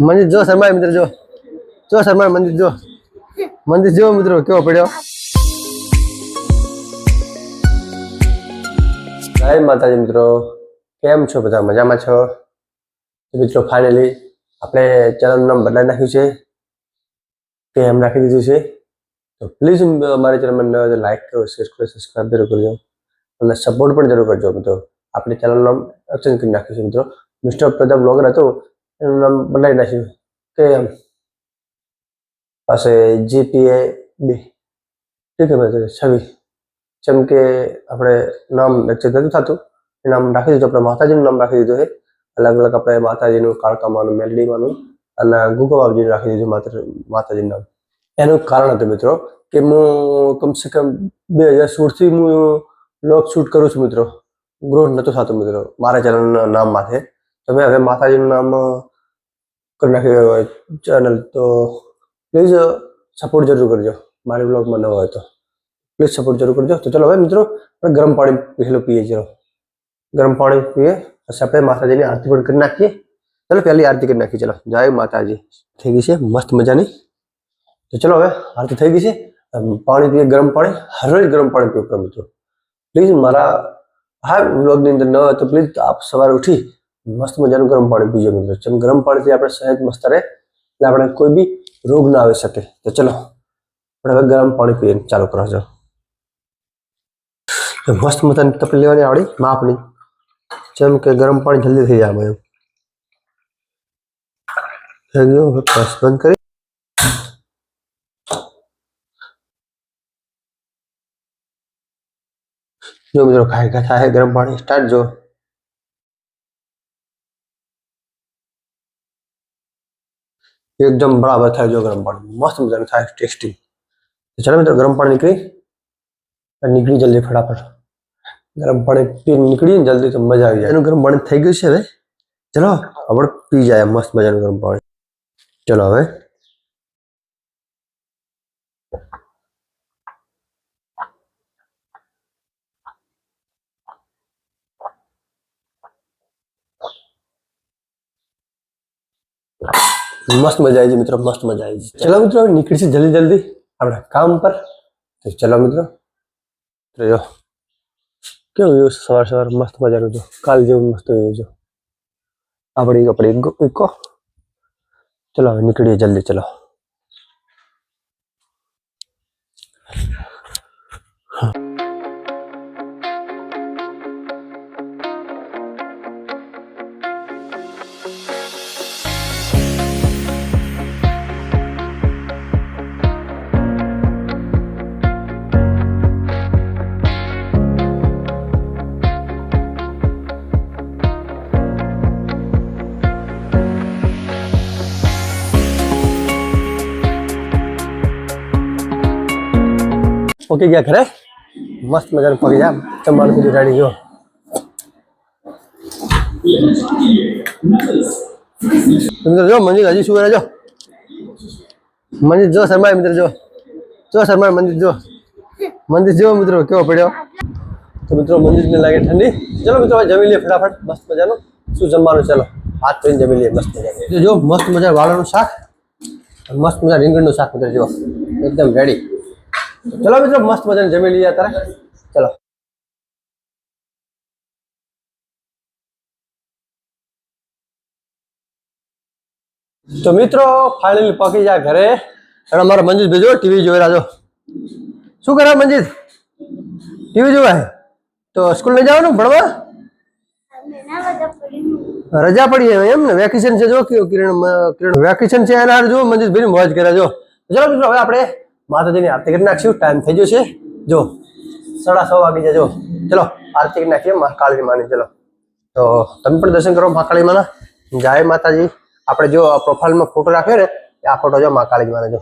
મંદિર જો શર્મા મિત્ર, જો. જો શર્મા મંદિર, જો. મંદિર જો મિત્રો કેવો પડ્યો? જય માતાજી મિત્રો. કેમ છો બધા? મજામાં છો? મિત્રો ફાઇનલી આપણે ચેનલનું નામ બદલાઈ નાખ્યું છે. કેમ રાખી દીધું છે. તો પ્લીઝ અમારી ચેનલમાં લાઈક કરો શેર કરો સબસ્ક્રાઈબ જરૂર કરજો. અને સપોર્ટ પણ જરૂર કરજો મિત્રો. આપણે ચેનલનું નામ એક્સચેન્જ કરી નાખ્યું મિત્રો. મિસ્ટર પ્રતાપ બ્લોગર હતું, એનું નામ બદલાવી નાખ્યું કે પાસે જીપીએ બી. ઠીક છે છવી જેમ કે આપણે નામ એક્સચેન્જ નથી થતું. એ નામ રાખી દીધું, આપણે માતાજીનું નામ રાખી દીધું છે. અલગ અલગ આપણે માતાજીનું, કાળકામાનું, મેલડીમાનું અને ગુગોબાબજીનું રાખી દીધું માત્ર, માતાજીનું નામ. એનું કારણ હતું મિત્રો, કે હું કમસે કમ બે હજાર સોળથી હું લોક શૂટ કરું છું મિત્રો. ગ્રોથ નહોતું થતું મિત્રો. મારા ચેનલના નામ માથે તો મેં હવે માતાજીનું નામ કરી નાખ્યું ચેનલ તો પ્લીઝ સપોર્ટ જરૂર કરજો. મારી બ્લોગમાં ન હોય તો. પ્લીઝ સપોર્ટ જરૂર કરજો. તો ચલો હવે મિત્રો ગરમ પાણી પહેલું પીએ ચલો. ગરમ પાણી પીએ, પછી આપણે માતાજીની આરતી પણ કરી નાખીએ. ચલો પહેલી આરતી કરી નાખીએ ચલો. જય માતાજી. થઈ ગઈ છે. મસ્ત મજાની. તો ચલો હવે આરતી થઈ ગઈ છે. પાણી પીએ ગરમ પાણી. હરરોજ ગરમ પાણી પીવું મિત્રો. પ્લીઝ મારા હા વ્લોગની અંદર ન હોય તો પ્લીઝ આપ સવારે ઉઠી મસ્ત મજાનું ગરમ પાણી પીજો મિત્રો. જેમ ગરમ પાણીથી આપણે સહેજ મસ્ત રહે એટલે આપણે કોઈ બી રોગ ના આવી શકે. તો ચલો, આપણે હવે ગરમ પાણી પીએ ચાલુ કરો મસ્ત મજાની તપલી લેવાની આવડી, માપની. જેમ કે ગરમ પાણી જલ્દી થઈ જાય એમ. થઈ ગયું હવે બંધ કરી. જો મિત્રો ખાઈ થાય ગરમ પાણી સ્ટાર્ટ જો. એકદમ બરાબર થાય જો ગરમ પાણી. મસ્ત મજાનું થાય ટેસ્ટી ચાલો મિત્રો, ગરમ પાણી નીકળી. નીકળી જલ્દી ફટાફટ. ગરમ પાણી પી નીકળી ને જલ્દી તો મજા આવી જાય. એનું ગરમ પાણી થઈ ગયું છે હવે. ચલો, આપણે પી જાય મસ્ત મજાનું ગરમ પાણી. ચલો હવે. મસ્ત મજા આવી છે મિત્રો મસ્ત મજા આવી છે ચલો મિત્રો હવે નીકળીશું જલ્દી જલ્દી આપણા કામ પર તો ચલો મિત્રો તો જો કેવું વ્યૂ સવાર સવાર મસ્ત મજાનું જો કાલ જેવું મસ્ત વ્યૂ જો આપણી આપણી ઇકો ચલો હવે નીકળીએ જલ્દી ચલો ઓકે ગયા ઘરે? મસ્ત મજાનું પકી જાય જમવાનું બધું રેડી જો. મિત્રો જો, મંદિર હજી શું કરે જો? મંદિર જો શર્મા મિત્ર જો. જો શર્મા મંદિર જો. મંદિર જો મિત્રો, કેવો પડ્યો? તો મિત્રો મંદિર ને લાગે ઠંડી. ચલો મિત્રો જમી લઈએ ફટાફટ. મસ્ત મજાનું. શું જમવાનું? ચલો, હાથ ધોઈને જમી લઈએ મસ્ત મજા જો, મસ્ત મજા વાળાનું શાક. મસ્ત મજા રીંગણનું શાક મિત્રો, જો. એકદમ રેડી ચલો મિત્રો, મસ્ત મજાને જમી લઈએ અત્યારે. ચલો. તો મિત્રો ફાઇનલી પકી જાય ઘરે. અને અમારો મંજીત ભેજો ટીવી જોઈ રહ્યા શું કરે મંજીત ટીવી જોવા? તો સ્કૂલ નહીં જવાનું ભણવા? રજા પડી એમ ને? વેકેશન છે જો, કિરણ કિરણ વેકેશન છે એના જો મંજીત ભાઈ મોજ કરે જો. ચલો મિત્રો, હવે આપણે માતાજીની આરતી કરી નાખશું. ટાઈમ થઈ ગયો છે. જો, સાડા છ વાગી જાય જો, ચલો, આરતી કરી નાખીએ. મા કાળી માની, ચલો. તો તમે પણ દર્શન કરો મા કાળી માના. જય માતાજી. આપણે જો પ્રોફાઇલમાં ફોટો રાખ્યો ને એ આ ફોટો જો મા કાળી માના, જો.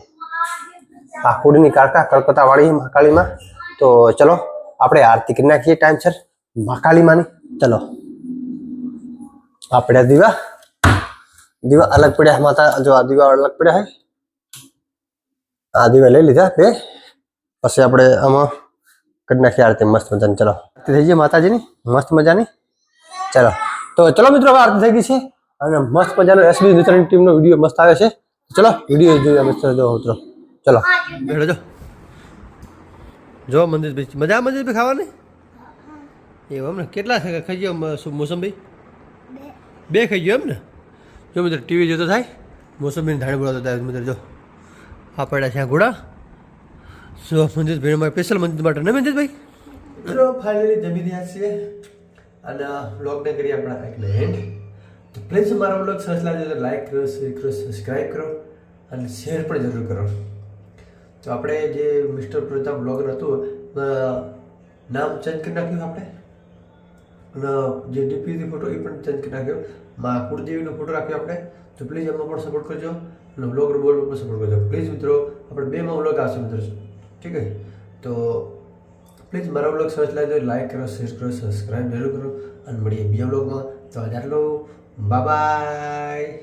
આ કુડીની કાળકા કલકત્તા વાળી મા. કાળીમાં તો ચલો, આપણે આરતી કરી નાખીએ. ટાઈમ સર મા કાળી માની, ચલો. આપણે દીવા. દીવા અલગ પડ્યા માતા. જો આ દીવા અલગ પડ્યા હે આ દીવા લઈ લીધા બે. પછી આપણે આમાં કરી નાખીએ આરતી. મસ્ત મજાની. ચલો. આરતી થઈ ગઈ માતાજીની. મસ્ત મજાની. ચલો. તો ચલો મિત્રો આરતી થઈ ગઈ છે. અને મસ્ત મજાનો એસબી વિતરણ ટીમનો વીડિયો મસ્ત આવે છે. ચલો વીડિયો જોઈએ મસ્ત જો મિત્રો. ચલો. બેઠો જો. જો મંદિર ભાઈ મજા મંદિર ખાવાની? એવું એમ ને કેટલા ખાઈ ગયો મોસંબી? બે. ખાઈ ગયો એમ ને જો મિત્ર ટીવી જોતો થાય. મોસંબીને ધાણી બોલાવતો થાય મિત્ર જો. આ પડ્યા છે ઘોડા જો મંદિરભાઈ અમારે સ્પેશિયલ મંદિર માટે ને મંદિરભાઈ મિત્રો ફાઇનલી જમી રહ્યા છીએ. અને બ્લોગને કરીએ આપણા એટલે એન્ડ તો પ્લીઝ મારો વ્લોગ સરસ લાગે તો લાઈક કરો શેર કરો સબસ્ક્રાઈબ કરો અને શેર પણ જરૂર કરો. તો આપણે જે મિસ્ટર પ્રતાપ વ્લોગર હતું નામ ચેન્જ કરી નાખ્યું આપણે? અને જે ડીપીથી ફોટો એ પણ ચેન્જ કરી નાખ્યો. માં કુળદેવીનો ફોટો રાખ્યો આપણે. તો પ્લીઝ એમાં પણ સપોર્ટ કરજો. અને બ્લોગર બોર્ડ પણ સપોર્ટ કરજો. પ્લીઝ મિત્રો, આપણે બેમાં બ્લોગ આવશે મિત્રો. ઠીક છે? તો પ્લીઝ મારા બ્લોગ સર્ચ લાગે તો લાઈક કરો શેર કરો સબસ્ક્રાઈબ જરૂર કરો. અને મળીએ બીજા બ્લોગમાં તો આજે આટલું. બાય